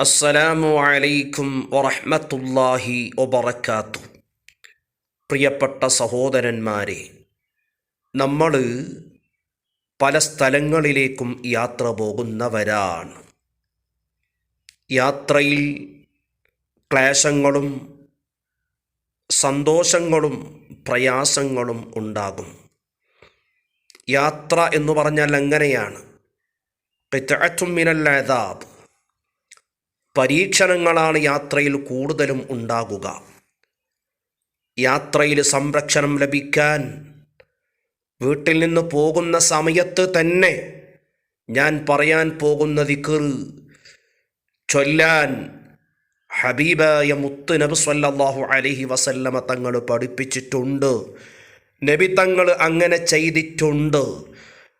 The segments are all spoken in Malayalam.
അസ്സലാമു അലൈക്കും വറഹ്മത്തുള്ളാഹി വബറകാത്തു. പ്രിയപ്പെട്ട സഹോദരന്മാരെ നമ്മൾ പല സ്ഥലങ്ങളിലേക്കും യാത്ര പോകുന്നവരാണ്. യാത്രയിൽ ക്ലേശങ്ങളും സന്തോഷങ്ങളും പ്രയാസങ്ങളും ഉണ്ടാകും. യാത്ര എന്ന് പറഞ്ഞാൽ എങ്ങനെയാണ് മിനൽ അദാബ്. പരീക്ഷണങ്ങളാണ് യാത്രയിൽ കൂടുതലും ഉണ്ടാകുക. യാത്രയിൽ സംരക്ഷണം ലഭിക്കാൻ വീട്ടിൽ നിന്ന് പോകുന്ന സമയത്ത് തന്നെ ഞാൻ പറയാൻ പോകുന്ന ദിക്കർ ചൊല്ലാൻ ഹബീബായ മുത്ത് നബി സല്ലാഹു അലഹി വസല്ലമ തങ്ങൾ പഠിപ്പിച്ചിട്ടുണ്ട്. നബി തങ്ങൾ അങ്ങനെ ചെയ്തിട്ടുണ്ട്.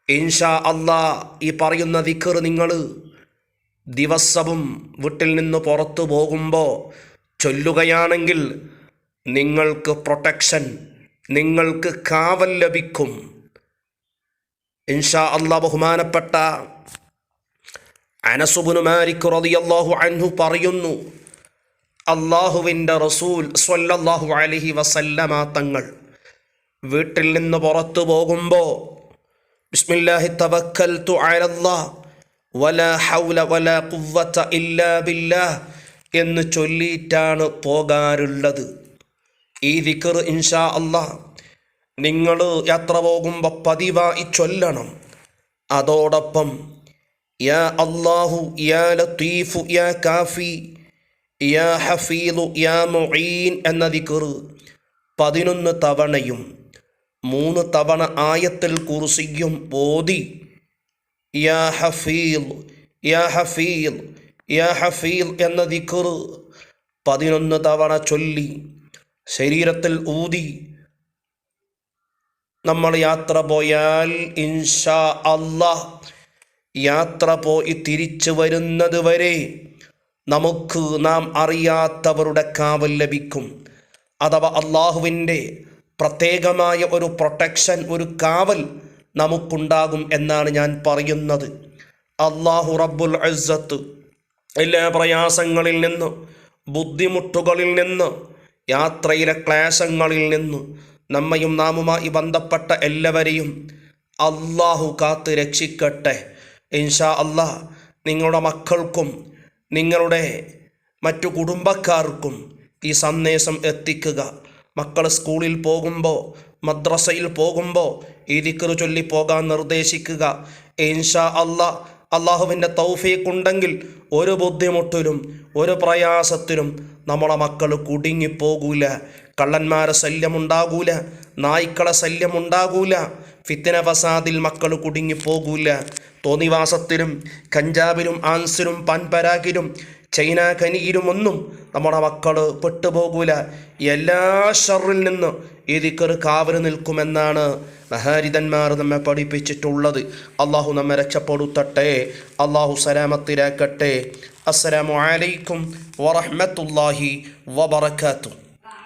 ഇൻഷാ അള്ളാ ഈ പറയുന്ന ദിക്കർ നിങ്ങൾ ദിവസവും വീട്ടിൽ നിന്ന് പുറത്തു പോകുമ്പോൾ ചൊല്ലുകയാണെങ്കിൽ നിങ്ങൾക്ക് പ്രൊട്ടക്ഷൻ നിങ്ങൾക്ക് കാവൽ ലഭിക്കും. ഇൻഷാ അല്ല ബഹുമാനപ്പെട്ട അനസുബുനു മാലിക് റളിയല്ലാഹു അൻഹു പറയുന്നു അള്ളാഹുവിന്റെ റസൂൽ സ്വല്ലല്ലാഹു അലഹി വസല്ലമ തങ്ങൾ വീട്ടിൽ നിന്ന് പുറത്തു പോകുമ്പോൾ ബിസ്മില്ലാഹി തവക്കൽ തു അലല്ലാഹ് ഹൗല ഇല്ലാ ബില്ലാഹ് എന്ന് ചൊല്ലിയിട്ടാണ് പോകാറുള്ളത്. ഈ ദിക്കർ ഇൻഷാ അള്ളാഹ് നിങ്ങൾ യാത്ര പോകുമ്പോൾ പതിവായി ചൊല്ലണം. അതോടൊപ്പം യാ അള്ളാഹു യാ ലത്തീഫു യാ കാഫി യാ ഹഫീദു യാ മുഈൻ എന്ന ദിക്കർ പതിനൊന്ന് തവണയും മൂന്ന് തവണ ആയത്തിൽ കുറിസിയും ഓതി യാ ഹഫീൽ യാ ഹഫീൽ യാ ഹഫീൽ എന്ന ദിക്കർ പതിനൊന്ന് തവണ ചൊല്ലി ശരീരത്തിൽ ഊതി. നമ്മൾ യാത്ര പോയാൽ ഇൻഷാ അള്ളാഹ് യാത്ര പോയി തിരിച്ചു വരുന്നത് വരെ നമുക്ക് നാം അറിയാത്തവരുടെ കാവൽ ലഭിക്കും. അഥവാ അള്ളാഹുവിന്റെ പ്രത്യേകമായ ഒരു പ്രൊട്ടക്ഷൻ ഒരു കാവൽ നമുക്കുണ്ടാകും എന്നാണ് ഞാൻ പറയുന്നത്. അള്ളാഹു റബ്ബുൽ അസത്ത് എല്ലാ പ്രയാസങ്ങളിൽ നിന്ന് ബുദ്ധിമുട്ടുകളിൽ നിന്ന് യാത്രയിലെ ക്ലേശങ്ങളിൽ നിന്ന് നമ്മയും നാമുമായി ബന്ധപ്പെട്ട എല്ലാവരെയും അള്ളാഹു കാത്ത് രക്ഷിക്കട്ടെ. ഇൻഷാ അള്ളാഹ് നിങ്ങളുടെ മക്കൾക്കും നിങ്ങളുടെ മറ്റു കുടുംബക്കാർക്കും ഈ സന്ദേശം എത്തിക്കുക. മക്കൾ സ്കൂളിൽ പോകുമ്പോൾ മദ്രസയിൽ പോകുമ്പോൾ ഈ ദിക്കറ് ചൊല്ലി പോകാൻ നിർദ്ദേശിക്കുക. ഇൻഷാ അള്ളാ അള്ളാഹുവിന്റെ തൗഫീഖുണ്ടെങ്കിൽ ഒരു ബുദ്ധിമുട്ടിലും ഒരു പ്രയാസത്തിലും നമ്മളെ മക്കൾ കുടുങ്ങിപ്പോകൂല. കള്ളന്മാരെ ശല്യമുണ്ടാകൂല നായ്ക്കളെ ശല്യമുണ്ടാകൂല ഫിത്തിന ഫസാദിൽ മക്കൾ കുടുങ്ങിപ്പോകൂല. തോന്നിവാസത്തിലും കഞ്ചാബിലും ആൻസിലും പാൻപരാഗിലും ചൈന കനിയിലുമൊന്നും നമ്മുടെ മക്കൾ പെട്ടുപോകൂല. എല്ലാ ഷറിൽ നിന്നും ഈ ദിക്കർ നിൽക്കുമെന്നാണ് മഹാരിതന്മാർ നമ്മെ പഠിപ്പിച്ചിട്ടുള്ളത്. അള്ളാഹു നമ്മെ രക്ഷപ്പെടുത്തട്ടെ. അള്ളാഹു സലാമത്തിലാക്കട്ടെ. അസ്സലാമു അലൈക്കും വറഹ്മത്തുള്ളാഹി വബറകാതുഹു.